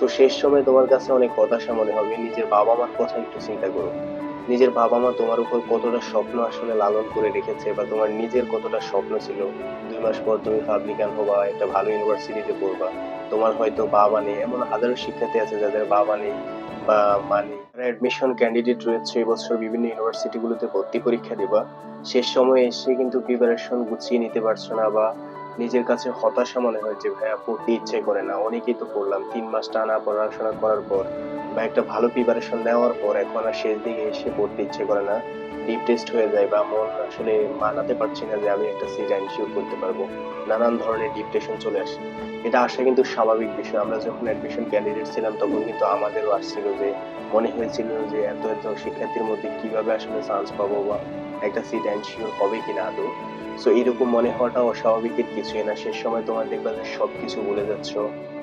So শেষ সময় তোমার কাছে অনেক হতাশা মনে হবে। নিজের বাবা মার কথা একটু চিন্তা করো। নিজের বাবা মা তোমার উপর কতটা স্বপ্ন আসলে লালন করে রেখেছে বা তোমার নিজের কতটা স্বপ্ন ছিল? দুই মাস পর তুমি পাবলিকান হবা? একটা ভালো ইউনিভার্সিটিতে পড়বা। তোমার হয়তো বাবা নেই। এমন হাজারো শিক্ষার্থী আছে যাদের বাবা নেই বা মা নেই। অ্যাডমিশন ক্যান্ডিডেট রয়েছে। এবছর বিভিন্ন ইউনিভার্সিটিগুলোতে ভর্তি পরীক্ষা দিবা। শেষ সময়ে এসে কিন্তু প্রিপারেশন গুছিয়ে নিতে পারছ না বা নিজের কাছে হতাশা মনে হয় যে, ভাইয়া, পড়তে ইচ্ছে করে না। অনেকেই তো পড়লাম। তিন মাস টানা পড়াশোনা করার পর, বা একটা ভালো প্রিপারেশন নেওয়ার পর এখন আর শেষ দিকে এসে পড়তে ইচ্ছে করে না। ডিপ হয়ে যায় বা মন আসলে মানাতে পারছি না যে, আমি একটা সিট এনশিওর করতে পারব। নানান ধরনের ডিপ্রেশন চলে আসে। এটা আসা কিন্তু স্বাভাবিক বিষয়। আমরা যখন অ্যাডমিশন ক্যান্ডিডেট ছিলাম, তখন কিন্তু আমাদেরও আসছিল যে, মনে হয়েছিল যে, এত এত শিক্ষার্থীর মধ্যে কীভাবে আসলে চান্স পাবো বা একটা সিট এনশিওর হবে কিনা আদৌ? সো এইরকম মনে হওয়াটা অস্বাভাবিকের কিছুই না। শেষ সময় তোমার দেখবা যে সব কিছু বলে যাচ্ছ।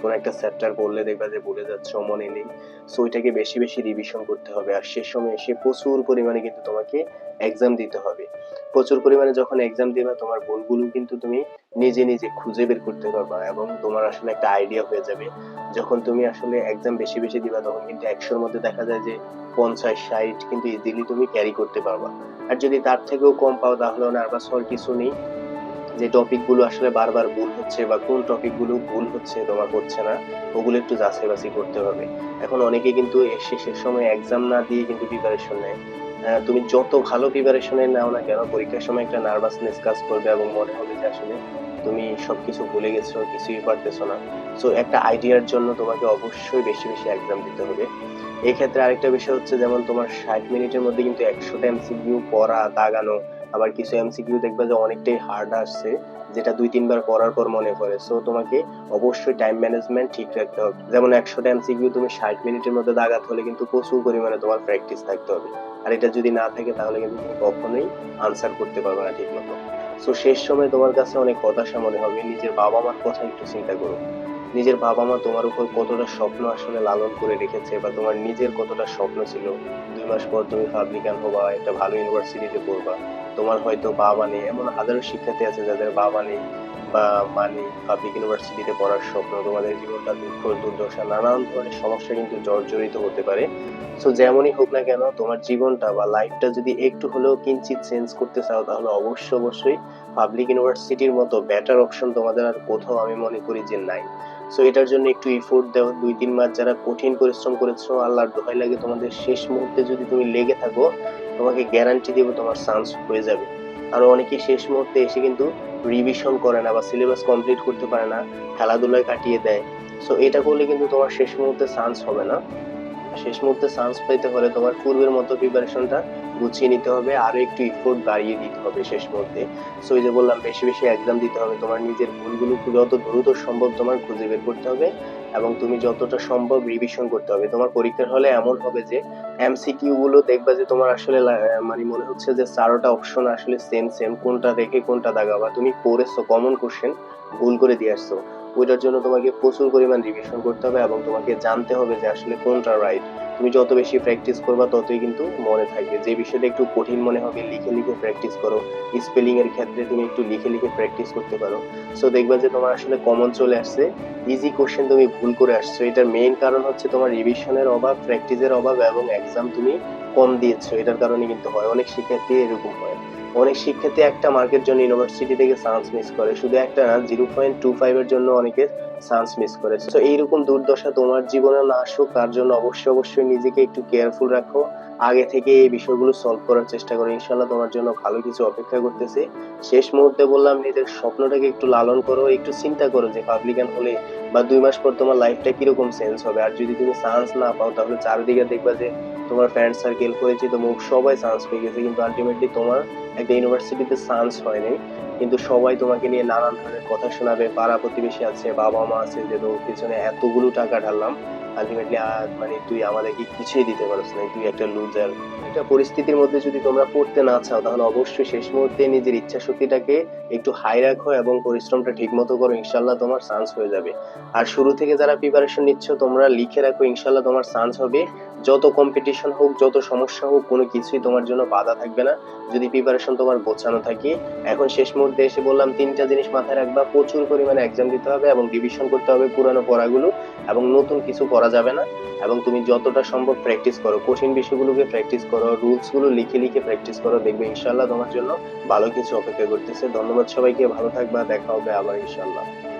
কোনো একটা চ্যাপ্টার পড়লে দেখবা যে বলে যাচ্ছ, মনে নেই। সো ওইটাকে বেশি বেশি রিভিশন করতে হবে। আর শেষ সময় এসে প্রচুর পরিমাণে কিন্তু তোমাকে এক্সাম দিতে হবে। প্রচুর পরিমাণে যখন এক্সাম দিবা, তোমার ভুলগুলো কিন্তু তুমি নিজে নিজে খুঁজে বের করতে পারবা এবং তোমার আসলে একটা আইডিয়া হয়ে যাবে। যখন তুমি আসলে এক্সাম বেশি বেশি দিবা, তখন কিন্তু একশোর মধ্যে দেখা যায় যে পঞ্চাশ, ষাট কিন্তু ইজিলি তুমি ক্যারি করতে পারবা। আর যদি তার থেকেও কম পাও তাহলে নার্ভাস হওয়ার কিছু নেই। যে টপিকগুলো আসলে বারবার ভুল হচ্ছে বা কোন টপিকগুলো ভুল হচ্ছে, তোমার হচ্ছে না, ওগুলো একটু যাচাই বাছাই করতে হবে। এখন অনেকে কিন্তু শেষের সময় এক্সাম না দিয়ে কিন্তু প্রিপারেশন নেয়। তুমি যত ভালো প্রিপারেশনে নাও না কেন, পরীক্ষার সময় একটা নার্ভাসনেস কাজ করবে এবং মনে হবে যে আসলে তুমি সবকিছু ভুলে গেছো, কিছুই পারতেছো না। সো একটা আইডিয়ার জন্য তোমাকে অবশ্যই বেশি বেশি এক্সাম দিতে হবে। এই ক্ষেত্রে আরেকটা বিষয় হচ্ছে যেমন তোমার ষাট মিনিটের মধ্যে কিন্তু একশোটা এমসিকিউ পড়া, দাগানো, আবার কিছু এমসিকিউ দেখবে যে অনেকটাই হার্ড আসছে। যেটা দুই, তিনবার পড়ার পর মনে পড়ে। সো তোমাকে অবশ্যই টাইম ম্যানেজমেন্ট ঠিক রাখতে হবে। যেমন একশোটা এমসিকিউ তুমি ষাট মিনিটের মধ্যে দাগাতে হলে কিন্তু প্রচুর পরিমাণে তোমার প্র্যাকটিস থাকতে হবে। আর এটা যদি না থাকে, তাহলে কিন্তু তুমি কখনোই আনসার করতে পারবে না ঠিক মতো সো শেষ সময় তোমার কাছে অনেক হতাশা মনে হবে। নিজের বাবা মার কথা একটু চিন্তা করো। নিজের বাবা মা তোমার উপর কতটা স্বপ্ন আসলে লালন করে রেখেছে বা তোমার নিজের কতটা স্বপ্ন ছিল? দুই মাস পর তুমি পাবলিকান হবা একটা ভালো ইউনিভার্সিটিতে পড়বা। তোমার হয়তো বাবা নেই, এমন হাজারো শিক্ষার্থী আছে যাদের বাবা নেই। বা মা নেই পাবলিক ইউনিভার্সিটিতে পড়ার স্বপ্ন, তোমাদের জীবনটা দুঃখ, দুর্দশা, নানান ধরনের সমস্যা কিন্তু জর্জরিত হতে পারে। সো যেমনই হোক না কেন, তোমার জীবনটা বা লাইফটা যদি একটু হলেও কিঞ্চিত চেঞ্জ করতে চাও, তাহলে অবশ্যই অবশ্যই পাবলিক ইউনিভার্সিটির মতো বেটার অপশন তোমাদের আর কোথাও আমি মনে করি যে নাই। সো এটার জন্য একটু ইফোর্ট দাও। দুই, তিন মাস যারা কঠিন পরিশ্রম করেছ, আল্লাহর দোহাই লাগে তোমাদের শেষ মুহূর্তে যদি তুমি লেগে থাকো, তোমাকে গ্যারান্টি দেবো তোমার চান্স হয়ে যাবে। আর অনেকে শেষ মুহূর্তে এসে কিন্তু রিভিশন করে না বা সিলেবাস কমপ্লিট করতে পারে না, খেলাধুলায় কাটিয়ে দেয়। সো এটা করলে কিন্তু তোমার শেষ মুহূর্তে চান্স হবে না। শেষ মুহূর্তে চান্স পেতে হলে তোমার পূর্বের মতো প্রিপারেশনটা গুছিয়ে নিতে হবে আরও একটু ইফোর্ট বাড়িয়ে দিতে হবে শেষ মুহূর্তে। সো যে বললাম, বেশি বেশি এক্সাম দিতে হবে, তোমার নিজের ভুলগুলো যত দ্রুত সম্ভব তোমার খুঁজে বের করতে হবে এবং তুমি যতটা সম্ভব রিভিশন করতে হবে। তোমার পরীক্ষার হলে এমন হবে যে এমসিকিউ গুলো দেখবা যে তোমার আসলে মানে মনে হচ্ছে যে চারোটা অপশন আসলে সেম সেম কোনটা রেখে কোনটা দাগাবা। তুমি পড়েছো কমন কোশ্চেন ভুল করে দিয়ে আসছো। ওইটার জন্য তোমাকে প্রচুর পরিমাণ রিভিশন করতে হবে এবং তোমাকে জানতে হবে যে আসলে কোনটা রাইট তুমি যত বেশি প্র্যাকটিস করবা, ততই কিন্তু মনে থাকবে। যে বিষয়টা একটু কঠিন মনে হবে, লিখে লিখে প্র্যাকটিস করো। স্পেলিং এর ক্ষেত্রে তুমি একটু লিখে লিখে প্র্যাকটিস করতে পারো। সো দেখবা যে তোমার আসলে কমন চলে আসছে। ইজি কোশ্চেন তুমি ভুল করে আসছো। এটার মেইন কারণ হচ্ছে তোমার রিভিশনের অভাব প্র্যাকটিসের অভাব এবং এক্সাম তুমি কম দিয়েছ। এটার কারণে কিন্তু হয়। অনেক শিক্ষার্থী এরকম হয়। অনেক শিক্ষার্থী একটা মার্কের জন্য ইউনিভার্সিটি থেকে চান্স মিস করে। শুধু একটা না জিরো পয়েন্ট টু ফাইভের জন্য অনেকে চান্স মিস করে তো এইরকম দুর্দশা তোমার জীবনে না আসুক, তার জন্য অবশ্যই অবশ্যই নিজেকে একটু কেয়ারফুল রাখো। আগে থেকে এই বিষয়গুলো সলভ করার চেষ্টা করো। ইনশাল্লাহ তোমার জন্য ভালো কিছু অপেক্ষা করতেছে। শেষ মুহূর্তে বললাম, নিজের স্বপ্নটাকে একটু লালন করো। একটু চিন্তা করো যে পাবলিকান হলে বা দুই মাস পর তোমার লাইফটা কীরকম চেঞ্জ হবে। আর যদি তুমি চান্স না পাও, তাহলে চারিদিকে দেখবা যে তোমার ফ্রেন্ড সার্কেল পরিচিত মুখ সবাই চান্স পেয়ে গেছে। কিন্তু আলটিমেটলি তোমার একটা ইউনিভার্সিটিতে চান্স হয়নি। কিন্তু সবাই তোমাকে নিয়ে নানান ধরনের কথা শোনাবে পাড়া প্রতিবেশী আছে বাবা মা আছে যে পিছনে এতগুলো টাকা ঢাললাম আলটিমেটলি মানে তুই আমাদেরকে কিছুই দিতে পারছ না, তুই একটা লুজার এটা পরিস্থিতির মধ্যে যদি তোমরা পড়তে না চাও, তাহলে অবশ্যই শেষ মুহূর্তে নিজের ইচ্ছা শক্তিটাকে একটু হাই রাখো এবং পরিশ্রমটা ঠিক মতো করো ইনশাল্লাহ তোমার চান্স হয়ে যাবে। আর শুরু থেকে যারা প্রিপারেশন নিচ্ছ, তোমরা লিখে রাখো ইনশাল্লাহ তোমার চান্স হবে। যত কম্পিটিশন হোক, যত সমস্যা হোক, কোনো কিছুই তোমার জন্য বাধা থাকবে না। যদি প্রিপারেশন তোমার গোছানো থাকে, এখন শেষ মুহূর্তে এসে বললাম, তিনটা জিনিস মাথায় রাখবা। প্রচুর পরিমাণে এক্সাম দিতে হবে এবং ডিভিশন করতে হবে পুরানো পড়াগুলো এবং নতুন কিছু পড়া করা যাবে না। এবং তুমি যতটা সম্ভব প্র্যাকটিস করো। কঠিন বিষয়গুলোকে প্র্যাকটিস করো। রুলসগুলো লিখে লিখে প্র্যাকটিস করো। দেখবে ইনশাল্লাহ তোমার জন্য ভালো কিছু অপেক্ষা করতেছে। ধন্যবাদ সবাইকে। ভালো থাকবা। দেখা হবে আবার ইনশাল্লাহ